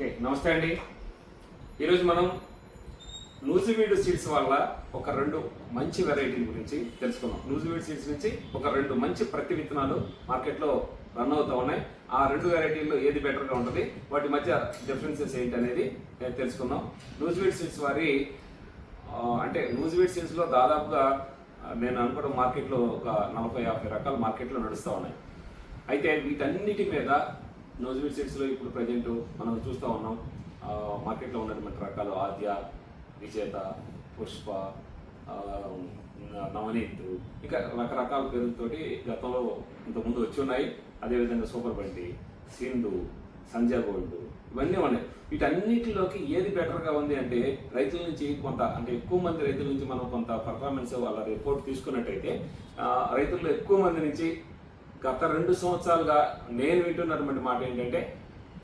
Okay నమస్తే అండి. ఈరోజు మనం నూజివీడు సీడ్స్ వల్ల ఒక రెండు మంచి వెరైటీల గురించి తెలుసుకున్నాం నూజివీడు సీడ్స్ నుంచి ఒక రెండు మంచి ప్రతి విత్తనాలు మార్కెట్లో రన్ అవుతూ ఉన్నాయి. ఆ రెండు వెరైటీల్లో ఏది బెటర్గా ఉంటుంది? వాటి మధ్య డిఫరెన్సెస్ ఏంటి అనేది నేను తెలుసుకుందాం. నూజివీడ్ సీడ్స్ వారి అంటే నూజివీడ్ సీడ్స్లో దాదాపుగా నేను అనుకోవడం మార్కెట్లో ఒక నలభై యాభై రకాల మార్కెట్లో నడుస్తూ ఉన్నాయి. అయితే వీటన్నిటి మీద నోజివిడ్ సీడ్స్లో ఇప్పుడు ప్రజెంట్ మనం చూస్తూ ఉన్నాం. మార్కెట్లో ఉన్నటువంటి రకాలు ఆద్య విజేత పుష్ప నవనీత్ ఇంకా రకరకాల పేర్లతోటి గతంలో ఇంతకుముందు వచ్చి ఉన్నాయి. అదేవిధంగా సూపర్ బండి సింధు సంజయ్ గోల్డ్ ఇవన్నీ ఉన్నాయి. వీటన్నిటిలోకి ఏది బెటర్గా ఉంది అంటే రైతుల నుంచి కొంత అంటే ఎక్కువ మంది రైతుల నుంచి మనం కొంత పర్ఫార్మెన్స్ వాళ్ళ రిపోర్ట్ తీసుకున్నట్టయితే రైతుల్లో ఎక్కువ మంది నుంచి గత రెండు సంవత్సరాలుగా నేను వింటున్నటువంటి మాట ఏంటంటే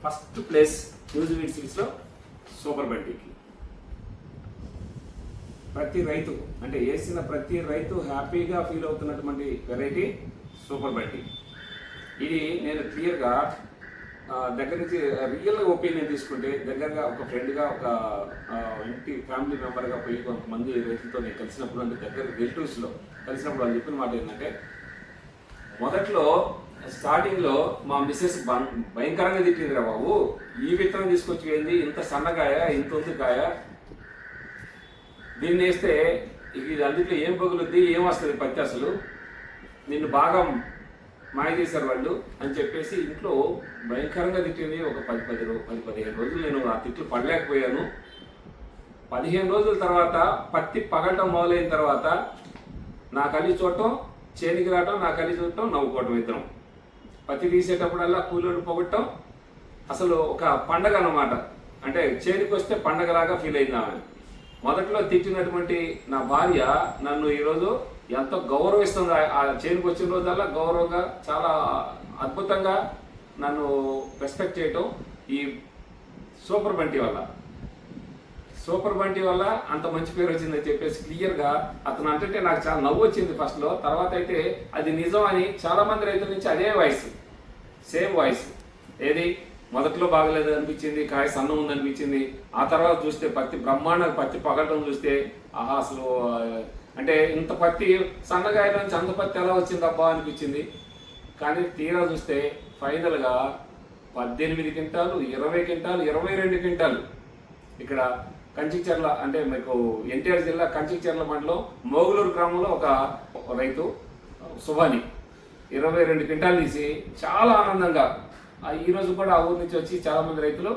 ఫస్ట్ ప్లేస్ న్యూజివీడ్ సిరీస్లో సూపర్ బండికి ప్రతి రైతు అంటే వేసిన ప్రతి రైతు హ్యాపీగా ఫీల్ అవుతున్నటువంటి వెరైటీ సూపర్ బండి ఇది. నేను క్లియర్గా దగ్గర నుంచి రియల్గా ఒపీనియన్ తీసుకుంటే దగ్గరగా ఒక ఫ్రెండ్గా ఒక ఇంటి ఫ్యామిలీ మెంబర్గా పోయి కొంతమంది రైతులతో నేను కలిసినప్పుడు అంటే దగ్గర రిలేటివ్స్లో కలిసినప్పుడు వాళ్ళు చెప్పిన మాట ఏంటంటే మొదట్లో స్టార్టింగ్లో మా మిస్సెస్ బం- భయంకరంగా తిట్టిందిరా బాబు. ఈ విత్తనం తీసుకొచ్చి ఏంది? ఇంత సన్నగాయ ఇంత ఉంది కాయ దీన్ని వేస్తే ఇది అందులో ఏం పగులుద్ది ఏం వస్తుంది పత్తి అసలు? నిన్ను బాగా మాయ చేశారు వాళ్ళు అని చెప్పేసి ఇంట్లో భయంకరంగా తిట్టింది ఒక పది పది పది పదిహేను రోజులు నేను ఆ తిట్లు పడలేకపోయాను. పదిహేను రోజుల తర్వాత పత్తి పగలటం మొదలైన తర్వాత నా కలి చూడటం చేనికి రావటం నా కలిసి చూడటం నవ్వుకోవటం ఇద్దరం. పత్తి తీసేటప్పుడల్లా కూలీలు పొగట్టం. అసలు ఒక పండగ అన్నమాట. అంటే చేనికి వస్తే పండగలాగా ఫీల్ అయింది ఆమె. మొదట్లో తిట్టినటువంటి నా భార్య నన్ను ఈరోజు ఎంతో గౌరవిస్తుంది. ఆ- చేనుకు వచ్చిన రోజల్లా గౌరవంగా చాలా అద్భుతంగా నన్ను రెస్పెక్ట్ చేయటం ఈ సూపర్ బంటి వల్ల. సూపర్ బంటి వల్ల అంత మంచి పేరు వచ్చిందని చెప్పేసి క్లియర్గా అతను అంటే నాకు చాలా నవ్వు వచ్చింది ఫస్ట్లో తర్వాత అయితే అది నిజం అని చాలా మంది రైతుల నుంచి అదే వాయిస్ సేమ్ వాయిస్ ఏది? మొదట్లో బాగలేదు అనిపించింది కాయ సన్నం ఉంది అనిపించింది. ఆ తర్వాత చూస్తే పత్తి బ్రహ్మాండ పత్తి పగలడం చూస్తే ఆహా అసలు అంటే ఇంత పత్తి సన్నగాయల నుంచి అంత పత్తి ఎలా వచ్చిందబ్బా అనిపించింది. కానీ తీరా చూస్తే ఫైనల్గా పద్దెనిమిది క్వింటాలు ఇరవై క్వింటాలు ఇరవై రెండు క్వింటాలు. ఇక్కడ కంచిచర్ల అంటే మీకు ఎన్టీఆర్ జిల్లా కంచిచర్ల మండలం మోగులూరు గ్రామంలో ఒక రైతు సుభాని ఇరవై రెండు క్వింటాలు తీసి చాలా ఆనందంగా ఆ కూడా ఆ ఊరి నుంచి వచ్చి చాలామంది రైతులు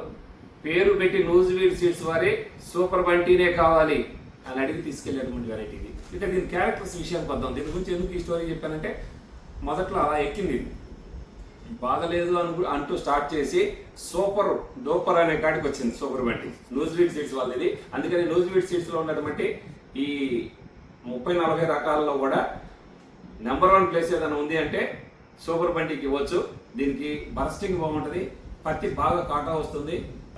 పేరు పెట్టి నూజివీడ్ సీడ్స్ వారి సూపర్ బంటీనే కావాలి అని అడిగి తీసుకెళ్ళేటువంటి వెరైటీ ఇది. ఇక దీని క్యారెక్టర్స్ విషయానికి వద్దాం. దీని గురించి ఎందుకు ఈ స్టోరీ చెప్పానంటే మొదట్లో అలా ఎక్కింది ఇది. బాగలేదు అను అంటూ స్టార్ట్ చేసి సూపర్ డోపర్ అనే కాడికి వచ్చింది సూపర్ బండి. లూజ్ వీడ్ సీడ్స్ వాళ్ళది. అందుకని లూజ్ వీడ్ సీడ్స్ ఉన్నటువంటి ఈ ముప్పై నలభై రకాలలో కూడా నెంబర్ వన్ ప్లేస్ ఏదైనా ఉంది అంటే సూపర్ బండికి ఇవ్వచ్చు. దీనికి బర్స్టింగ్ బాగుంటుంది. పత్తి బాగా కాటా వస్తుంది.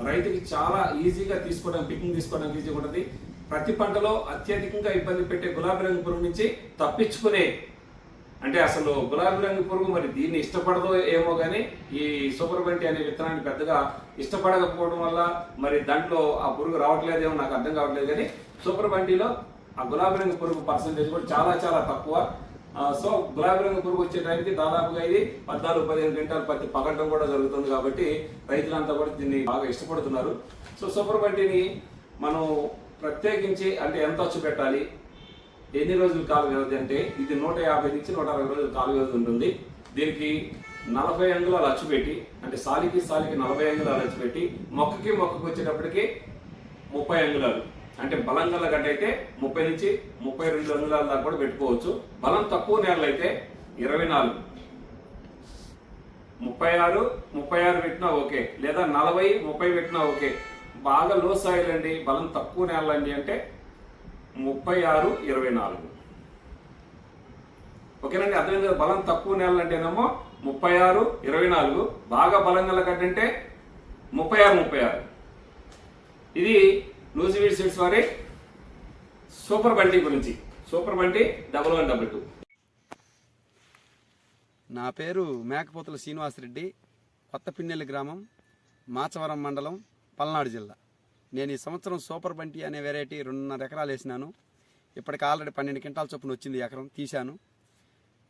రైతుకి చాలా ఈజీగా తీసుకోవడం పికింగ్ తీసుకోవడానికి ఈజీగా ఉంటుంది. ప్రతి పంటలో అత్యధికంగా ఇబ్బంది పెట్టే గులాబీ రంగు పురుగు నుంచి తప్పించుకునే అంటే అసలు గులాబీ రంగు పురుగు మరి దీన్ని ఇష్టపడదో ఏమో కానీ ఈ సూపర్ బంటి అనే విత్తనాన్ని పెద్దగా ఇష్టపడకపోవడం వల్ల మరి దాంట్లో ఆ పురుగు రావట్లేదేమో నాకు అర్థం కావట్లేదు కానీ సూపర్ బంటిలో ఆ గులాబీ రంగు పురుగు పర్సంటేజ్ కూడా చాలా చాలా తక్కువ. సో గులాబీ రంగు పురుగు వచ్చే టైంకి దాదాపుగా ఇది పద్నాలుగు పదిహేను గంటలు పత్తి పగలడం కూడా జరుగుతుంది కాబట్టి రైతులంతా కూడా దీన్ని బాగా ఇష్టపడుతున్నారు. సో సూపర్ బంటిని మనం ప్రత్యేకించి అంటే ఎంత వచ్చి పెట్టాలి? ఎన్ని రోజులు కాల వ్యవధి అంటే ఇది నూట యాభై నుంచి నూట అరవై రోజులు కాల వ్యవధి ఉంటుంది. దీనికి నలభై అంగుళాలు అచ్చు పెట్టి అంటే సాలికి సాలికి నలభై అంగుళాలు అచ్చు పెట్టి మొక్కకి మొక్కకి వచ్చేటప్పటికి ముప్పై అంగుళాలు. అంటే బలం గల గడ్డ అయితే ముప్పై నుంచి ముప్పై రెండు అంగుళాల దాకా కూడా పెట్టుకోవచ్చు. బలం తక్కువ నేలలు అయితే ఇరవై నాలుగు. ముప్పై ఆరు ముప్పై ఆరు పెట్టినా ఓకే. లేదా నలభై ముప్పై పెట్టినా ఓకే. బాగా లో సాయిల్ అండి బలం తక్కువ నేలండి అంటే ముప్పై ఆరు ఇరవై నాలుగు. ఓకేనండి అర్థమైంది కదా? బలం తక్కువ నేలలు అంటేనేమో ముప్పై ఆరు ఇరవై నాలుగు. బాగా బలం గల గడ్డ అంటే ముప్పై ఆరు ముప్పై ఆరు. ఇది లూజివీడ్ సీడ్స్ వారి సూపర్ బంటి గురించి. Super Bunty double one double two. నా పేరు మేకపోతుల శ్రీనివాసరెడ్డి కొత్త పిన్నెల్లి గ్రామం మాచవరం మండలం పల్నాడు జిల్లా. నేను ఈ సంవత్సరం సూపర్ బంటి అనే వెరైటీ రెండున్నర ఎకరాలు వేసినాను. ఇప్పటికి ఆల్రెడీ పన్నెండు క్వింటాల చొప్పున వచ్చింది ఎకరం తీశాను.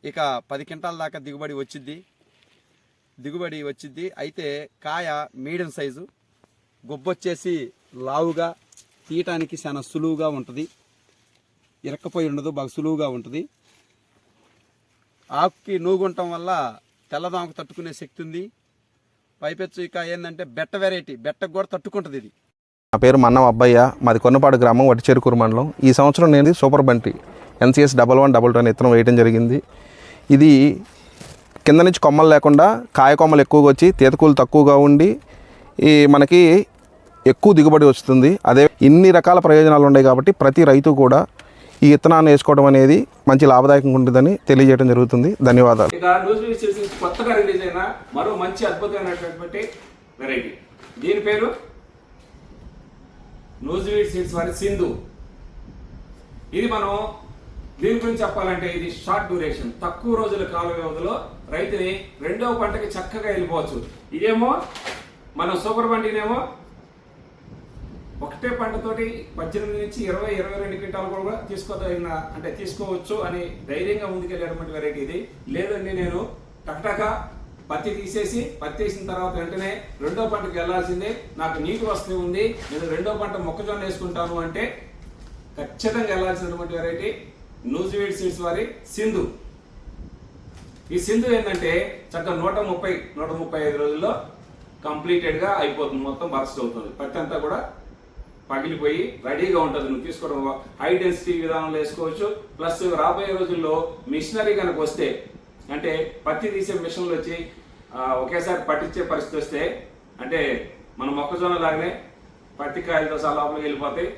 ఇక పది క్వింటాల దాకా దిగుబడి వచ్చింది దిగుబడి వచ్చిద్ది. అయితే కాయ మీడియం సైజు గొబ్బొచ్చేసి లావుగా తీయటానికి చాలా సులువుగా ఉంటుంది. ఇరక్కపోయి ఉండదు బాగా సులువుగా ఉంటుంది. ఆకుకి నూగుంటం వల్ల తెల్లదాంకు తట్టుకునే శక్తి ఉంది. పైపెచ్చు ఇక ఏంటంటే బెట్ట వెరైటీ బెట్టకు కూడా తట్టుకుంటుంది ఇది. నా పేరు మన్నం అబ్బయ్య. మాది కొన్నపాడు గ్రామం వటిచేరుకూరు మండలం. ఈ సంవత్సరం నేను super Bunty NCS double one double two అనే ఇత్తనం వేయడం జరిగింది. ఇది కింద నుంచి కొమ్మలు లేకుండా కాయ కొమ్మలు ఎక్కువగా వచ్చి తీతకూలు తక్కువగా ఉండి ఈ మనకి ఎక్కువ దిగుబడి వస్తుంది. అదే ఇన్ని రకాల ప్రయోజనాలు ఉన్నాయి కాబట్టి ప్రతి రైతు కూడా ఈ విత్తనాన్ని వేసుకోవడం అనేది మంచి లాభదాయకంగా ఉంటుందని తెలియజేయడం జరుగుతుంది. ధన్యవాదాలు. కొత్తగా రిలీజ్ అయిన మరో మంచి అద్భుతమైనటువంటి వెరైటీ దీని పేరు? నూజివీడ్ వీడ్ సీడ్స్ వారి సింధు. ఇది మనం దీని గురించి చెప్పాలంటే ఇది షార్ట్ డ్యూరేషన్. తక్కువ రోజుల కాల వ్యవధిలో రైతుని రెండవ పంటకి చక్కగా వెళ్ళిపోవచ్చు. ఇదేమో మనం సూపర్ పండినేమో ఒకటే పంటతోటి పద్దెనిమిది నుంచి ఇరవై ఇరవై రెండు క్వింటాలు కూడా తీసుకోదగిన అంటే తీసుకోవచ్చు అని ధైర్యంగా ముందుకెళ్ళేటువంటి వెరైటీ ఇది. లేదండి నేను టక్టక పత్తి తీసేసి పత్తి వేసిన తర్వాత వెంటనే రెండో పంటకు వెళ్ళాల్సిందే. నాకు నీటి వస్తూ ఉంది నేను రెండో పంట మొక్కజొన్న వేసుకుంటాను అంటే ఖచ్చితంగా వెళ్ళాల్సినటువంటి వెరైటీ నూజివీడ్ సీడ్స్ వారి సింధు. ఈ సింధు ఏంటంటే చక్కగా నూట ముప్పై నూట ముప్పై ఐదు రోజుల్లో కంప్లీటెడ్గా అయిపోతుంది. మొత్తం బరస్ట్ అవుతుంది. పత్తి అంతా కూడా పగిలిపోయి రెడీగా ఉంటుంది. నువ్వు తీసుకోవడం హై డెన్సిటీ విధానంలో వేసుకోవచ్చు. ప్లస్ రాబోయే రోజుల్లో మిషనరీ కనుక వస్తే అంటే పత్తి తీసే మిషన్లు వచ్చి ఒకేసారి పట్టించే పరిస్థితి వస్తే అంటే మన మొక్కజొన్న లాగానే పత్తి కాయలతో సహా లోపలికి వెళ్ళిపోతాయి.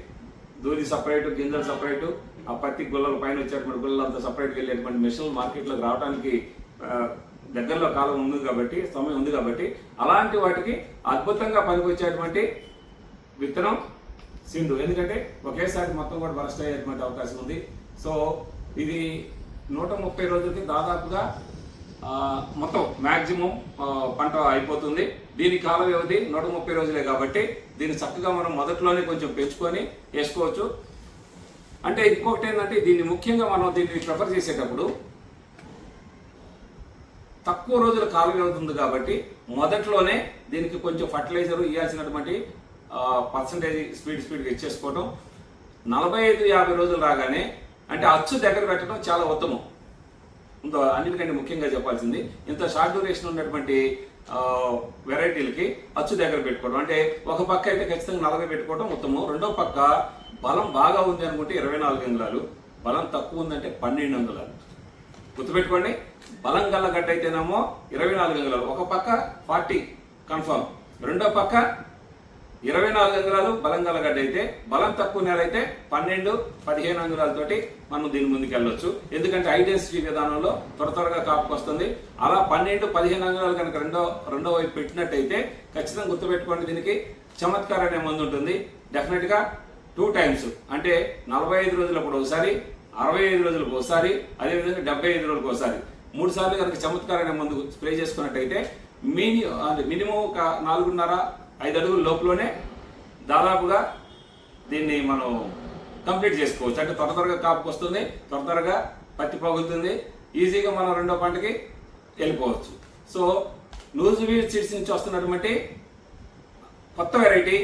దూది సపరేటు గింజలు సపరేటు ఆ పత్తి గుల్లల పైన వచ్చేటువంటి గుల్లలంతా సపరేట్గా వెళ్ళేటువంటి మిషన్లు మార్కెట్లోకి రావడానికి దగ్గరలో కాలం ఉంది కాబట్టి సమయం ఉంది కాబట్టి అలాంటి వాటికి అద్భుతంగా పనికొచ్చేటువంటి విత్తనం సింధు. ఎందుకంటే ఒకేసారి మొత్తం కూడా బరస్ట్ అయ్యేటువంటి అవకాశం ఉంది. సో ఇది నూట ముప్పై రోజులకి దాదాపుగా మొత్తం మ్యాక్సిమం పంట అయిపోతుంది. దీని కాల వ్యవధి నూట ముప్పై రోజులే కాబట్టి దీన్ని చక్కగా మనం మొదట్లోనే కొంచెం పెంచుకొని వేసుకోవచ్చు. అంటే ఇంకొకటి ఏంటంటే దీన్ని ముఖ్యంగా మనం దీన్ని ప్రిఫర్ చేసేటప్పుడు తక్కువ రోజుల కాల వ్యవధి ఉంది కాబట్టి మొదట్లోనే దీనికి కొంచెం ఫర్టిలైజర్ ఇవ్వాల్సినటువంటి పర్సంటేజ్ స్పీడ్ స్పీడ్గా ఇచ్చేసుకోవడం నలభై ఐదు యాభై రోజులు రాగానే అంటే అచ్చు దగ్గర పెట్టడం చాలా ఉత్తమం. అన్నిటికంటే ముఖ్యంగా చెప్పాల్సింది ఇంత షార్ట్ డ్యూరేషన్ ఉన్నటువంటి వెరైటీలకి అచ్చు దగ్గర పెట్టుకోవడం. అంటే ఒక పక్క అయితే ఖచ్చితంగా నలభై పెట్టుకోవడం ఉత్తమం. రెండో పక్క బలం బాగా ఉంది అనుకుంటే ఇరవై నాలుగు అంగుళాలు. బలం తక్కువ ఉందంటే పన్నెండు అంగుళాలు. గుర్తుపెట్టుకోండి బలం గల్ల గడ్డ అయితేనేమో ఇరవై నాలుగు అంగుళాలు. ఒక పక్క ఫార్టీ కన్ఫర్మ్ రెండో పక్క ఇరవై నాలుగు అంగుళాలు బలం గల గడ్డ అయితే బలం తక్కువ నేల అయితే పన్నెండు పదిహేను అంగుళాలతోటి మనం దీని ముందుకు వెళ్ళొచ్చు ఎందుకంటే హై డెన్సిటీ విధానంలో త్వర త్వరగా కాపుకొస్తుంది. అలా పన్నెండు పదిహేను అంగుళాలు కనుక రెండో రెండో వైపు పెట్టినట్టయితే ఖచ్చితంగా గుర్తుపెట్టుకోండి దీనికి. చమత్కార్ అనే మందు ఉంటుంది. డెఫినెట్గా టూ టైమ్స్ అంటే నలభై ఐదు రోజులప్పుడు ఒకసారి అరవై ఐదు రోజులకు ఒకసారి అదేవిధంగా డెబ్బై ఐదు రోజులకు ఒకసారి. మూడు సార్లు కనుక చమత్కారమైన అనే మందు స్ప్రే చేసుకున్నట్టయితే మిని మినిమం ఒక నాలుగున్నర ఐదు అడుగుల లోపలనే దాదాపుగా దీన్ని మనం కంప్లీట్ చేసుకోవచ్చు. అంటే త్వర త్వరగా కాపుకి వస్తుంది త్వర త్వరగా పత్తి పగులుతుంది ఈజీగా మనం రెండో పంటకి వెళ్ళిపోవచ్చు. సో లూజ్ వీడ్ సీడ్స్ నుంచి వస్తున్నటువంటి కొత్త variety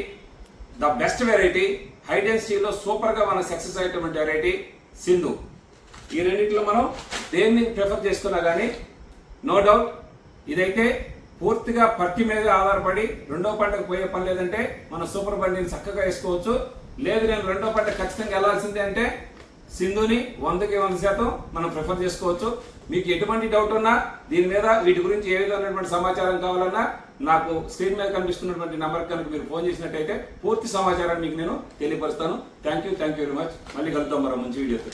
the best variety high డెన్సిటీలో సూపర్గా మనం సక్సెస్ అయ్యేటువంటి వెరైటీ సింధు. ఈ రెండింటిలో మనం దేన్ని ప్రిఫర్ చేసుకున్నా కానీ నో డౌట్ ఇదైతే పూర్తిగా పత్తి మీద ఆధారపడి రెండో పంటకు పోయే పని లేదంటే మన సూపర్ బండిని చక్కగా వేసుకోవచ్చు. లేదు నేను రెండో పంట ఖచ్చితంగా వెళ్ళాల్సిందే అంటే సింధుని వందకి వంద శాతం మనం ప్రిఫర్ చేసుకోవచ్చు. మీకు ఎటువంటి డౌట్ ఉన్నా దీని మీద వీటి గురించి ఏ విధమైనటువంటి సమాచారం కావాలన్నా నాకు స్క్రీన్ మీద కనిపిస్తున్నటువంటి నెంబర్ కనుక మీరు ఫోన్ చేసినట్టయితే పూర్తి సమాచారాన్ని మీకు నేను తెలియపరుస్తాను. Thank you thank you very much మళ్ళీ కలుద్దాం మరో మంచి వీడియోతో.